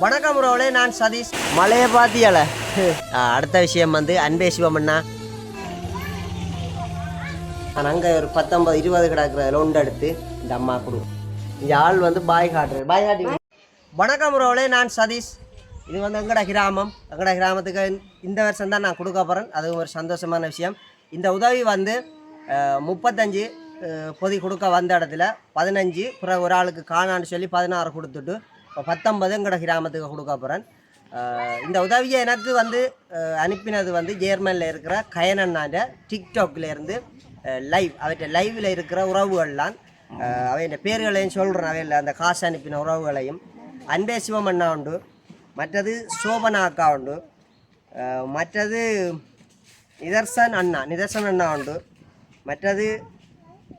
வணக்கம் ரோலே நான் சதீஷ். மலையை பார்த்தியால? அடுத்த விஷயம் வந்து அன்பே சிவமண்ணா நான் அங்கே ஒரு பத்தொம்பது இருபது கிடக்கிற லோன் எடுத்து இந்த அம்மா கொடு இந்த ஆள் வந்து பாய் காட்டுறேன் பாய் காட்டி வணக்கம் ரோலே நான் சதீஷ். இது வந்து எங்கட கிராமம். எங்கட கிராமத்துக்கு இந்த வருஷம் தான் நான் கொடுக்க போகிறேன் அதுவும் ஒரு சந்தோஷமான விஷயம். இந்த உதவி வந்து முப்பத்தஞ்சு பொதி கொடுக்க வந்த இடத்துல பதினஞ்சு பிறகு ஒரு ஆளுக்கு காணான்னு சொல்லி பதினாறு கொடுத்துட்டு இப்போ பத்தொன்பது எங்கட கிராமத்துக்கு கொடுக்க போகிறேன் இந்த உதவியை எனக்கு வந்து அனுப்பினது வந்து ஜேர்மனில் இருக்கிற கயனண்ணாண்ட டிக்டாக்லேருந்து லைவ் அவற்றை லைவில் இருக்கிற உறவுகள்லாம் அஹ், அவையின் பேர்களையும் சொல்கிறேன் அவையில் அந்த காசு அனுப்பின உறவுகளையும். அன்பே சிவமண்ணா உண்டு மற்றது சோபனா அக்கா உண்டு மற்றது நிதர்சன் அண்ணா நிதர்சன் அண்ணா உண்டு மற்றது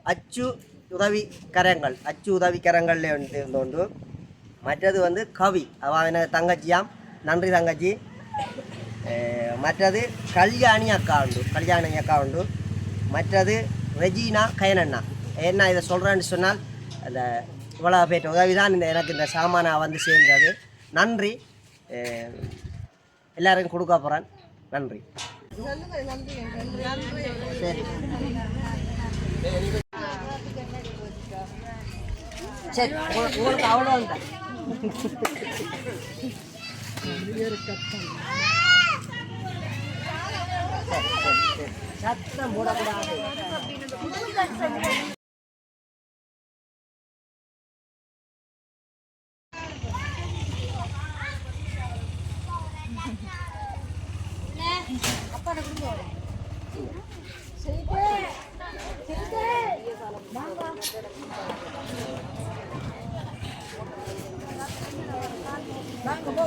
அச்சு உதவி கரங்கள் அச்சு உதவி கரங்கள்ல வந்து இருந்தோண்டு மற்றது வந்து கவி. அவன் எனக்கு தங்கச்சியாம் நன்றி தங்கச்சி. மற்றது கல்யாணி அக்கா உண்டு. கல்யாணி அக்கா உண்டு. மற்றது ரெஜினா கயனண்ணா. என்ன இதை சொல்கிறேன்னு சொன்னால் அந்த இவ்வளோ பேர் உதவி தான் இந்த எனக்கு இந்த சாமானை வந்து சேர்ந்தது. நன்றி. எல்லாருக்கும் கொடுக்க போகிறேன் நன்றி. சரி. சரி உங்களுக்கு அவ்வளோ சத்தம் போடக்கூடாது.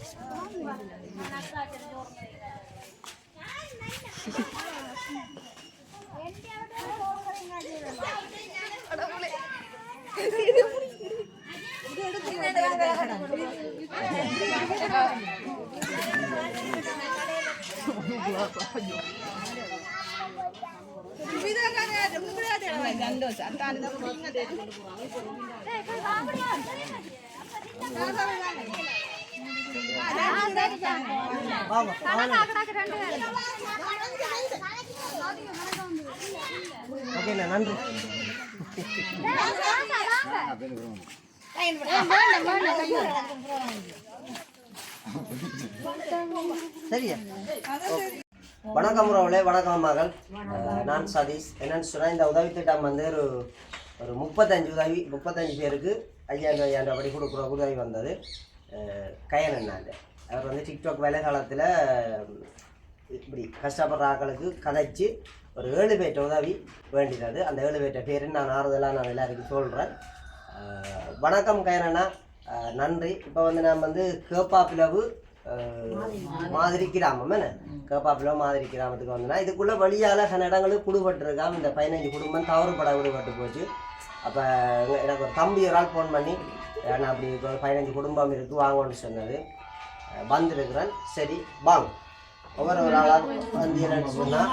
சத்தம் போடக்கூடாது வாங்க ஓகேண்ணா நன்றி சரியா வணக்கம். உறவுகளே வணக்கம். மகள் நான் சதீஷ். என்னன்னு சொன்னால் இந்த உதவி திட்டம் வந்து ஒரு ஒரு முப்பத்தஞ்சு உதவி முப்பத்தஞ்சு பேருக்கு ஐயாயிரம் ஐயாயிரம் படி கொடுக்குற உதவி வந்தது. அஹ், கயன் என்னாண்டு அவர் வந்து டிக்டாக் வேலைக்காலத்தில் இப்படி கஷ்டப்படுற ஆக்களுக்கு கதைச்சு ஒரு ஏழு பேர்ட்ட உதவி வேண்டியது அந்த ஏழு பேர்ட்ட பேர் நான் ஆறுதலாக நான் எல்லாருக்கும் சொல்கிறேன் வணக்கம் கயனண்ணா நன்றி. இப்போ வந்து நான் வந்து கேப்பா பிளவு மாதிரி கிராமம் என்ன? கேப்பாப்பிலவு மாதிரி கிராமத்துக்கு வந்தேன்னா இதுக்குள்ளே வழியால் சில இடங்களுக்கு குடுபட்டுருக்காம இந்த பதினஞ்சு குடும்பம் தவறுபட விடுபட்டு போச்சு. அப்போ எனக்கு ஒரு தம்பி ஒரு ஆள் ஃபோன் பண்ணி நான் அப்படி ஒரு பதினஞ்சு குடும்பம் இருக்குது வாங்கன்னு சொன்னது. வந்திருக்கிறேன். சரி வாங்க. ஒவ்வொரு ஒரு ஆளாக வந்தீங்கன்னு சொன்னால்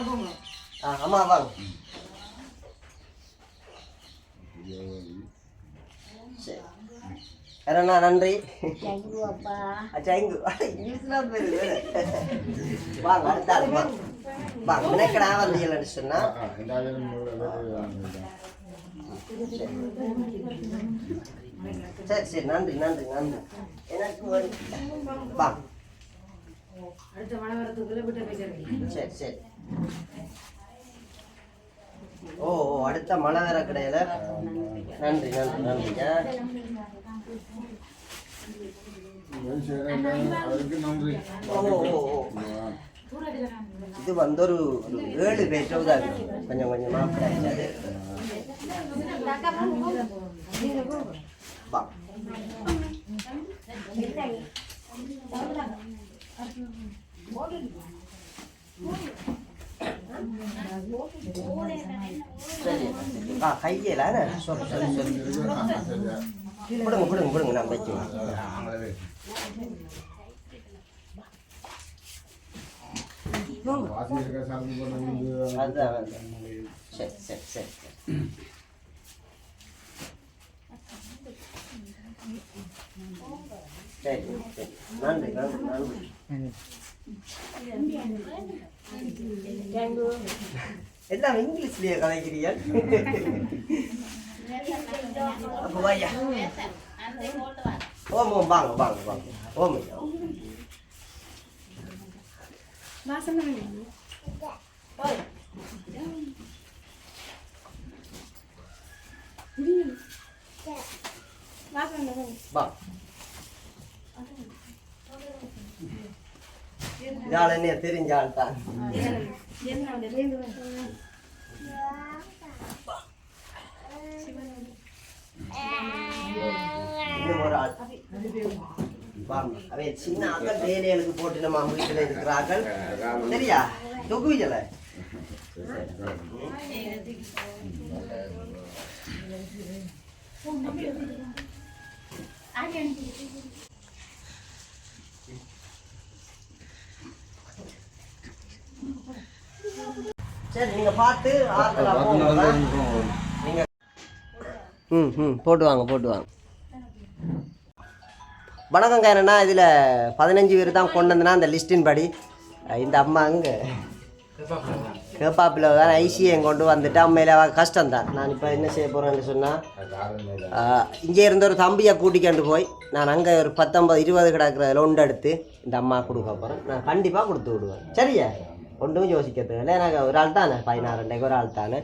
அம்மா வாங்க. சரி. வேறண்ணா நன்றி. தேங்க்யூ இங்கிலீஷ்லாம் பேரு வாங்க அடுத்த ஆள் வாங்க வாங்க நினைக்கடா வந்தீங்கன்னு சொன்னா. சரி சரி நன்றி நன்றி நன்றி. எனக்கு ஒரு வாங்க சரி சரி. ஓ ஓ அடுத்த மழை வர கடையில. நன்றி நன்றி நன்றி. ஆ. ஓ ஓ ஓ. இது வந்து ஒரு ஒரு ஏழு பேர் உதவி கொஞ்சம் கொஞ்சமா கிடைச்சது வா சரி கொடுங்க சொல்லு சொல்லு சொல்லு நான் தைக்குவேன் அதுதான் சரி சரி சரி சரி சரி சரி நன்றி நன்றி நன்றி எல்லாம் இங்கிலீஷ்லயே கதைக்கிறீங்க அப்போ வாயா ஓம் ஓம் வாங்க வாங்க வாங்க. ஓம் ஐயா ஓம். வா இதால் என்ன தெரிஞ்ச ஆள் தான் இன்னும் ஒரு ஆள் வாங்க அவை சின்ன ஆக்கள் வேலைகளுக்கு போட்டு நம்ம வீட்டில் இருக்கிறார்கள். சரியா? தொகுவிஜல சரி நீங்க பார்த்து ஆட்களா போங்க. நீங்க ம் ம் போட்டு வாங்க போட்டு வாங்க. வணக்கங்க என்னன்னா இதில் பதினஞ்சு பேர் தான் கொண்டு வந்தனா அந்த லிஸ்டின் படி. இந்த அம்மா அங்கே கேப்பாப்பில் தான் ஐசிஐ கொண்டு வந்துட்டு அம்மையில கஷ்டம் தான். நான் இப்போ என்ன செய்ய போகிறேன்னு சொன்னால் இங்கே இருந்த ஒரு தம்பியை கூட்டிக்கொண்டு போய் நான் அங்கே ஒரு பத்தொம்பது இருபது கிடக்கிற லோன் எடுத்து இந்த அம்மா கொடுக்க போகிறேன் நான் கண்டிப்பாக கொடுத்து விடுவேன். சரியா? ஒன்றும் யோசிக்கிறது இல்லை எனக்கு ஒரு ஆள் தானே? பதினாறு ரெண்டைக்கு ஒரு ஆள் தானே?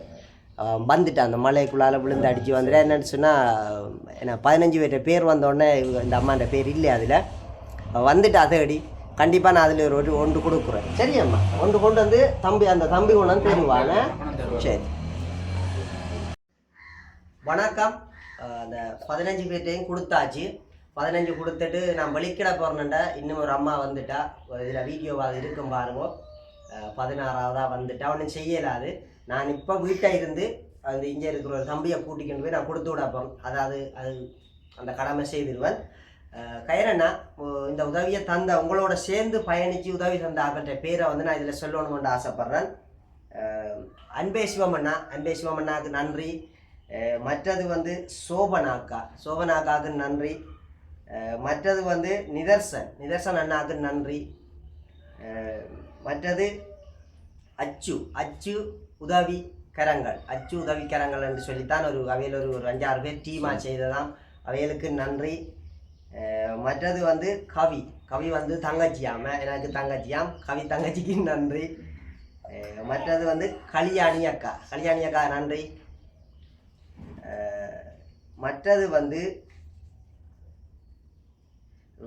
வந்துட்டேன். அந்த மலைக்குள்ளால விழுந்து அடித்து வந்துட்டேன் என்னன்னு சொன்னால் என்ன பதினஞ்சு பேர்கிட்ட பேர் வந்தோடனே இந்த அம்மாண்ட பேர் இல்லை அதில்? வந்துட்டு அதடி கண்டிப்பாக நான் அதில் ஒரு ஒரு ஒன்று கொடுக்குறேன். சரியம்மா ஒன்று கொண்டு வந்து தம்பி அந்த தம்பி கொண்டு வந்து தருவாங்க. சரி. வணக்கம். அந்த பதினஞ்சு பேர்ட்டையும் கொடுத்தாச்சு. பதினஞ்சு கொடுத்துட்டு நான் வெளிக்கிட போகிறேன்டா இன்னும் ஒரு அம்மா வந்துட்டா. இதில் வீடியோவாக இருக்கும் பாருங்க. பதினாறாவதாக வந்துட்டா. ஒன்றும் செய்யலாது நான் இப்போ வீட்டை இருந்து அந்த இங்கே இருக்கிற ஒரு தம்பியை கூட்டிக்கிட்டு போய் நான் கொடுத்து விடப்போம். அதாவது அது அந்த கடமை செய்திருவன். அஹ் கயரண்ணா இந்த உதவியை தந்த உங்களோட சேர்ந்து பயணித்து உதவி தந்த ஆகிட்ட பேரை வந்து நான் இதில் சொல்லணும்னு ஆசைப்பட்றேன். அன்பே சிவமண்ணா அன்பே சிவமண்ணாவுக்கு நன்றி. மற்றது வந்து சோபனாக்கா சோபனாக்காவுக்கு நன்றி. மற்றது வந்து நிதர்சன் நிதர்சன் அண்ணாவுக்கு நன்றி. மற்றது அச்சு அச்சு உதவி கரங்கள் அச்சு உதவி கரங்கள் என்று சொல்லித்தான் ஒரு அவையில் ஒரு ஒரு அஞ்சாறு பேர் டீமாக செய்ததாம். அவைகளுக்கு நன்றி. மற்றது வந்து கவி. கவி வந்து தங்கச்சியாம. எனக்கு தங்கச்சியாம். கவி தங்கச்சிக்கு நன்றி. மற்றது வந்து கல்யாணி அக்கா. கல்யாணி அக்கா நன்றி. மற்றது வந்து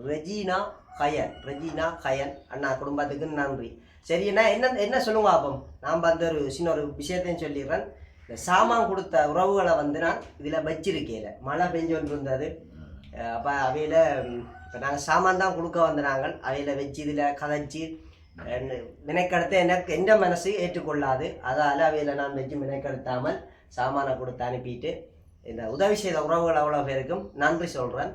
ரெஜினா கயன் ரெஜினா கயன் அண்ணா குடும்பத்துக்கு நன்றி. சரி என்ன என்ன என்ன சொல்லுங்க அப்பம்? நான் வந்து ஒரு சின்ன ஒரு விஷயத்தையும் சொல்லிடுறேன். இந்த சாமான் கொடுத்த உறவுகளை வந்து நான் இதில் வச்சிருக்கேன். மழை பெஞ்சு கொண்டு இருந்தது அப்போ அவையில் இப்போ நாங்கள் சாமான் தான் கொடுக்க வந்த நாங்கள் அவையில் வச்சு இதில் கதைச்சி மினைக்கடுத்து எனக்கு எந்த மனசு ஏற்றுக்கொள்ளாது. அதால் அவையில் நான் வச்சு மினைக்கடுத்தாமல் சாமானை கொடுத்து அனுப்பிட்டு இந்த உதவி செய்த உறவுகள் அவ்வளோ பேருக்கும் நன்றி சொல்கிறேன்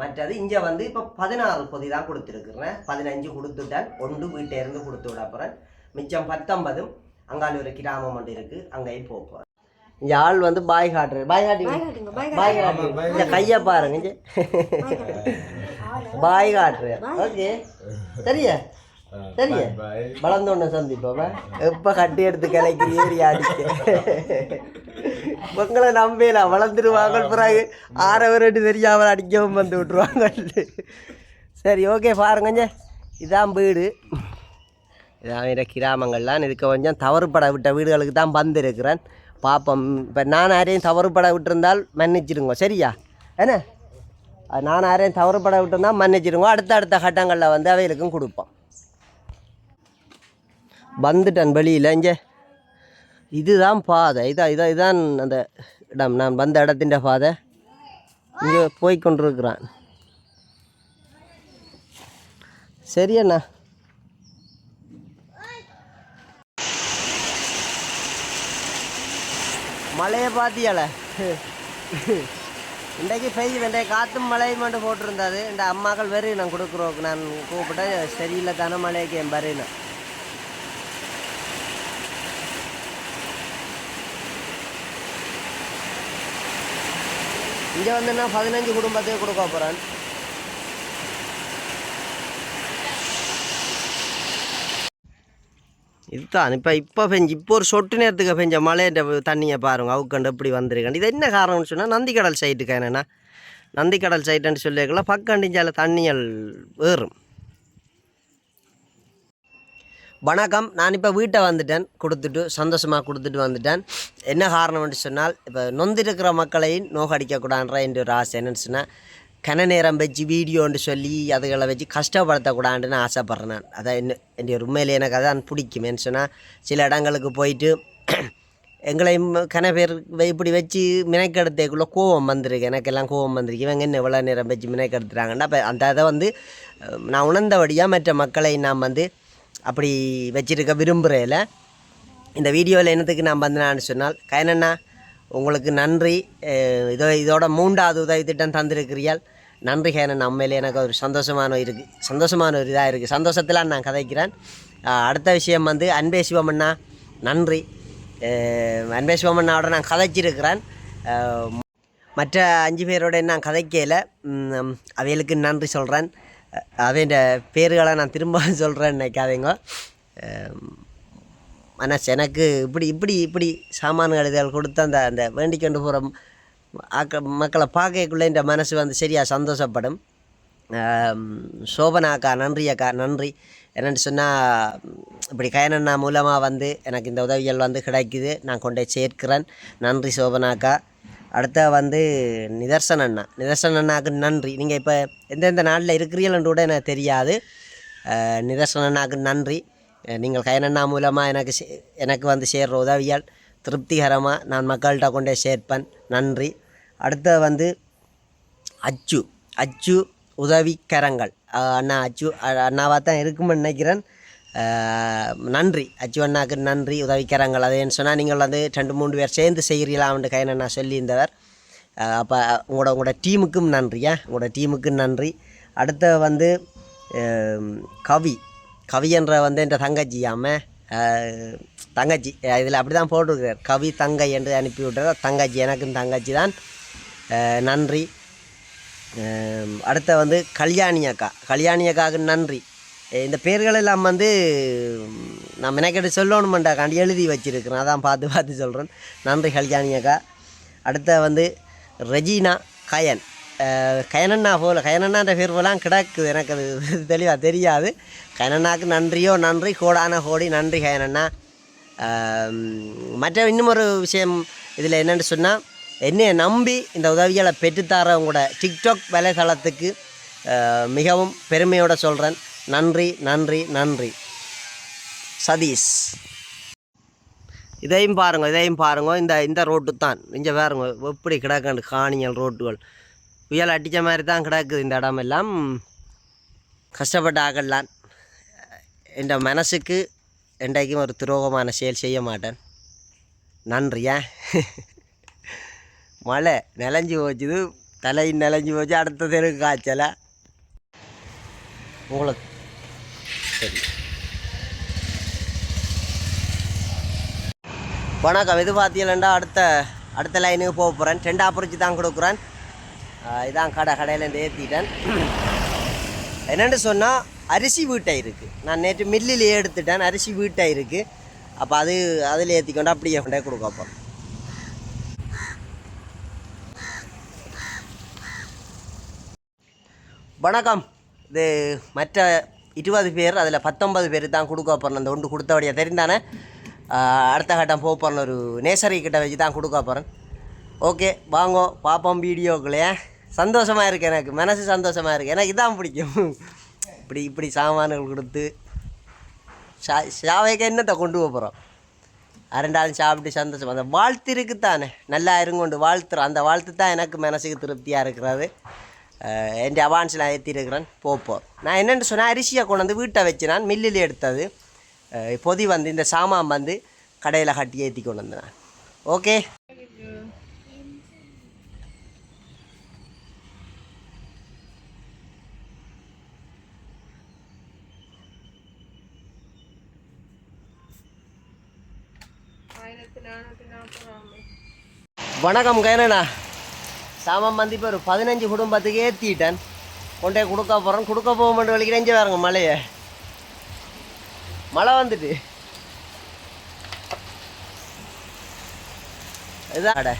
மற்றது இங்கே வந்து இப்போ பதினாறு பொதி தான் கொடுத்துருக்குறேன். பதினஞ்சு கொடுத்துட்டேன் ஒன்று வீட்டை இருந்து கொடுத்து விட போகிறேன் மிச்சம் பத்தொன்பதும் அங்கால ஒரு கிராமம் ஒன்று இருக்குது அங்கேயும் போக போகிறேன் இந்த ஆள் வந்து பாய் காட்டுறேன் பாய் காட்டி பாய் காட்டு இந்த கையை பாருங்க இங்க. பாய் காட்டுறேன் ஓகே. சரியா சரியா வளர்ந்தோன்னு சந்திப்போம்? எப்போ கட்டி எடுத்து கிளைக்கு ஏறி அடிக்க? உங்களை நம்பலாம் வளர்ந்துருவாங்க பிறகு ஆறவரட்டு தெரியாமல் அடிக்கவும் வந்து விட்ருவாங்க சரி ஓகே பாருங்க இதான் வீடு. இதான் கிராமங்கள்லாம் இதுக்கு கொஞ்சம் தவறுபட விட்ட வீடுகளுக்கு தான் வந்திருக்கிறேன் பார்ப்போம் இப்போ நான் யாரையும் தவறுபட விட்டிருந்தால் மன்னிச்சிடுங்க. சரியா? என்ன? நான் யாரையும் தவறுபட விட்டிருந்தால் மன்னிச்சிடுங்க. அடுத்த அடுத்த கட்டங்களில் வந்து அவைகளுக்கும் கொடுப்போம். வந்துட்டேன் வெளியில் இங்கே. இதுதான் பாதை. இதான் இதான் இதான் அந்த இடம். நான் வந்த இடத்தின் பாதை. இங்கே போய் கொண்டிருக்கிறான். மழையை பார்த்தியால? இன்றைக்கு பெய்யுது இன்றைக்கு காற்றும் மழையும் மட்டும் போட்டிருந்தாது. இந்த அம்மாக்கள் வரையும் நான் கொடுக்குறோம் நான் கூப்பிட்டேன். சரியில்லை தானே மழைக்கு என் பறையினா இங்கே வந்து நான் பதினஞ்சு குடும்பத்துக்கு கொடுக்க போகிறேன் இதுதான். இப்போ இப்போ பெஞ்சு இப்போ ஒரு சொட்டு நேரத்துக்கு பெஞ்ச மழைன்ற தண்ணியை பாருங்க அவுக்கண்டு இப்படி வந்திருக்கேன் இது என்ன காரணம்னு சொன்னால் நந்திக்கடல் சைட்டுக்கு என்னென்னா நந்திக்கடல் சைட்டுன்னு சொல்லியிருக்கலாம் பக்கண்டிஞ்சால தண்ணிகள் ஏறும். வணக்கம். நான் இப்போ வீட்டை வந்துட்டேன். கொடுத்துட்டு சந்தோஷமாக கொடுத்துட்டு வந்துட்டேன். என்ன காரணம்னு சொன்னால் இப்போ நொந்திருக்கிற மக்களையும் நோகடிக்கக்கூடாதுன்ற என்ற ஒரு ஆசை என்னென்னு சொன்னால் கன நேரம் வச்சு வீடியோன்னு சொல்லி அதுகளை வச்சு கஷ்டப்படுத்தக்கூடாதுன்னு ஆசைப்பட்றேன் நான். அதான் என்ன என் உண்மையிலே எனக்கு அதான் பிடிக்கும். ஏன்னு சொன்னால் சில இடங்களுக்கு போயிட்டு எங்களையும் கன பேர் இப்படி வச்சு மினைக்கெடுத்தேக்குள்ளே கோவம் வந்திருக்கு. எனக்கெல்லாம் கோவம் வந்திருக்கு. இவங்க என்ன இவ்வளோ நேரம் வச்சு மினைக்கெடுத்துறாங்கன்னா அப்போ அந்த அதை வந்து நான் உணர்ந்தபடியாக மற்ற மக்களை நாம் வந்து அப்படி வச்சுருக்க விரும்புகிறேல இந்த வீடியோவில் என்னத்துக்கு நான் வந்தேனான்னு சொன்னால் கயனண்ணா உங்களுக்கு நன்றி. இதோ இதோட மூன்றாவது உதவி திட்டம் தந்திருக்கிறீர்கள். நன்றி கயனண்ணா உண்மையிலே எனக்கு ஒரு சந்தோஷமான இருக்குது சந்தோஷமான ஒரு இதாக இருக்குது சந்தோஷத்தில் நான் கதைக்கிறேன். அடுத்த விஷயம் வந்து அன்பே சிவமண்ணா நன்றி. அன்பே சிவமண்ணாவோட நான் கதைச்சிருக்கிறேன். மற்ற அஞ்சு பேரோட நான் கதைக்கல. அவைகளுக்கு நன்றி சொல்கிறேன் அவன் பேர்களை நான் திரும்ப சொல்கிறேன் நினைக்காதீங்க. மனசு எனக்கு இப்படி இப்படி இப்படி சாமான கழுதல் கொடுத்து அந்த அந்த வேண்டி கொண்டு போகிற ஆக்க மக்களை பார்க்கக்குள்ளே இந்த மனசு வந்து சரியாக சந்தோஷப்படும். சோபனாக்கா நன்றி அக்கா நன்றி. என்னென்னு சொன்னால் இப்படி கயனண்ணா மூலமாக வந்து எனக்கு இந்த உதவிகள் வந்து கிடைக்குது. நான் கொண்டு போய் சேர்க்கிறேன். நன்றி சோபனா அக்கா. அடுத்த வந்து நிதர்சன் அண்ணா. நிதர்சன் அண்ணாவுக்கு நன்றி. நீங்கள் இப்போ எந்தெந்த நாட்டில் இருக்கிறீங்கன்னு கூட எனக்கு தெரியாது. நிதர்சன் அண்ணாவுக்கு நன்றி. நீங்கள் கயனண்ணா மூலமாக எனக்கு சே- எனக்கு வந்து சேர்ற உதவியால் திருப்திகரமாக நான் மக்கள்கிட்ட கொண்டே சேர்ப்பேன். நன்றி. அடுத்த வந்து அச்சு. அச்சு உதவிக்கரங்கள். அண்ணா அச்சு அண்ணாவாக தான் இருக்குமென்னு நினைக்கிறேன். நன்றி. அச்சு நன்றி. உதவிக்கரங்கள் அதேன்னு சொன்னால் நீங்கள் வந்து ரெண்டு மூணு பேர் சேர்ந்து செய்கிறீங்களாம்னு கையன் அண்ணா சொல்லியிருந்தவர். அப்போ உங்களோட உங்களோட டீமுக்கும் நன்றியா உங்களோட டீமுக்கும் நன்றி. அடுத்த வந்து கவி. கவி என்ற வந்து என்ற தங்கச்சி அஹ் தங்கச்சி. இதில் அப்படி தான் போட்டிருக்கிறார். கவி தங்கை என்று அனுப்பி விட்டார் தங்கச்சி எனக்கும் தங்கச்சி தான். நன்றி. அடுத்த வந்து கல்யாணி அக்கா. கல்யாணி அக்காவுக்கு நன்றி. இந்த பேர்கள் எல்லாம் வந்து நான் மெனக்கெட்டு சொல்லணுமெண்டா காண்டி எழுதி வச்சுருக்கிறேன். அதான் பார்த்து பார்த்து சொல்கிறேன் நன்றி கல்யாணி அக்கா. அடுத்த வந்து ரெஜினா கயன். கயனண்ணா போல கயனண்ணான்ற பேர் போலாம் கிடக்குது. எனக்கு அது தெளிவாக தெரியாது. கயனண்ணாக்கு நன்றியோ நன்றி. கோடான கோடி நன்றி கயனண்ணா. மற்ற இன்னும் ஒரு விஷயம் இதில் என்னென்னு சொன்னால் என்னையை நம்பி இந்த உதவிகளை பெற்றுத்தரவங்களோட டிக்டாக் வலைதளத்துக்கு மிகவும் பெருமையோடு சொல்கிறேன் நன்றி நன்றி நன்றி. சதீஷ். இதையும் பாருங்கள் இதையும் பாருங்க. இந்த இந்த ரோட்டு தான். இங்கே பாருங்க எப்படி கிடக்காண்டு காணியல் ரோட்டுகள். புயல் அடித்த மாதிரி தான் கிடக்குது இந்த இடமெல்லாம் கஷ்டப்பட்டு ஆகலாம் என் மனசுக்கு என்றைக்கும் ஒரு துரோகமான செயல் செய்ய மாட்டேன். நன்றியா மழை நிலஞ்சி போச்சுது. தலை நிலஞ்சி போச்சு. அடுத்த தெருக்கு காய்ச்சலை? உங்களுக்கு சரி. வணக்கம். இது பார்த்தீங்களா அடுத்த அடுத்த லைனுக்கு போக போகிறேன் ரெண்டா பிரிச்சு தான் கொடுக்குறேன். இதான் கடை கடையிலேருந்து ஏற்றிட்டேன் என்னென்னு சொன்னால் அரிசி வீட்டை இருக்குது நான் நேற்று மில்லில் எடுத்துட்டேன். அரிசி வீட்டை இருக்குது அப்போ அது அதில் ஏற்றிக்கொண்டு அப்படியே கொண்டே கொடுக்க வணக்கம். இது மற்ற இருபது பேர் அதில் பத்தொன்பது பேர் தான் கொடுக்க போகிறேன் அந்த ஒன்று கொடுத்தபடியா தெரிந்தானே? அடுத்த கட்டம் போக போகிறேன் ஒரு நேசரி கிட்ட வச்சு தான் கொடுக்க போகிறேன் ஓகே வாங்கோ பார்ப்போம் வீடியோக்குள்ளே சந்தோஷமாக இருக்குது எனக்கு மனசு சந்தோஷமாக இருக்குது எனக்கு இதான் பிடிக்கும். இப்படி இப்படி சாமான்கள் கொடுத்து. சா சாவைக்கு என்னத்தை கொண்டு போகிறோம் அரண்டாலும் சாப்பிட்டு சந்தோஷம். அந்த வாழ்த்து இருக்குத்தானே நல்லா இருங்கொண்டு வாழ்த்துறோம். அந்த வாழ்த்து தான் எனக்கு மனசுக்கு திருப்தியாக இருக்கிறது. என் அவான்ஸில் ஏற்றிருக்கிறேன் போப்போம் நான் என்னென்னு சொன்னால் அரிசியை கொண்டு வந்து வீட்டை வச்சு நான் மில்லில் எடுத்தது பொதி வந்து இந்த சாமான் வந்து கடையில் கட்டி ஏற்றி கொண்டு வந்தேன் ஓகே வணக்கம் கைனண்ணா சாமான் வந்து இப்போ ஒரு பதினஞ்சு குடும்பத்துக்கு ஏற்றிட்டேன் கொண்டே கொடுக்க போகிறேன் கொடுக்க போக மாட்டேன் வலிக்கிறேன் இங்கே பாருங்க மழையை மழை வந்துட்டு. இதான் அட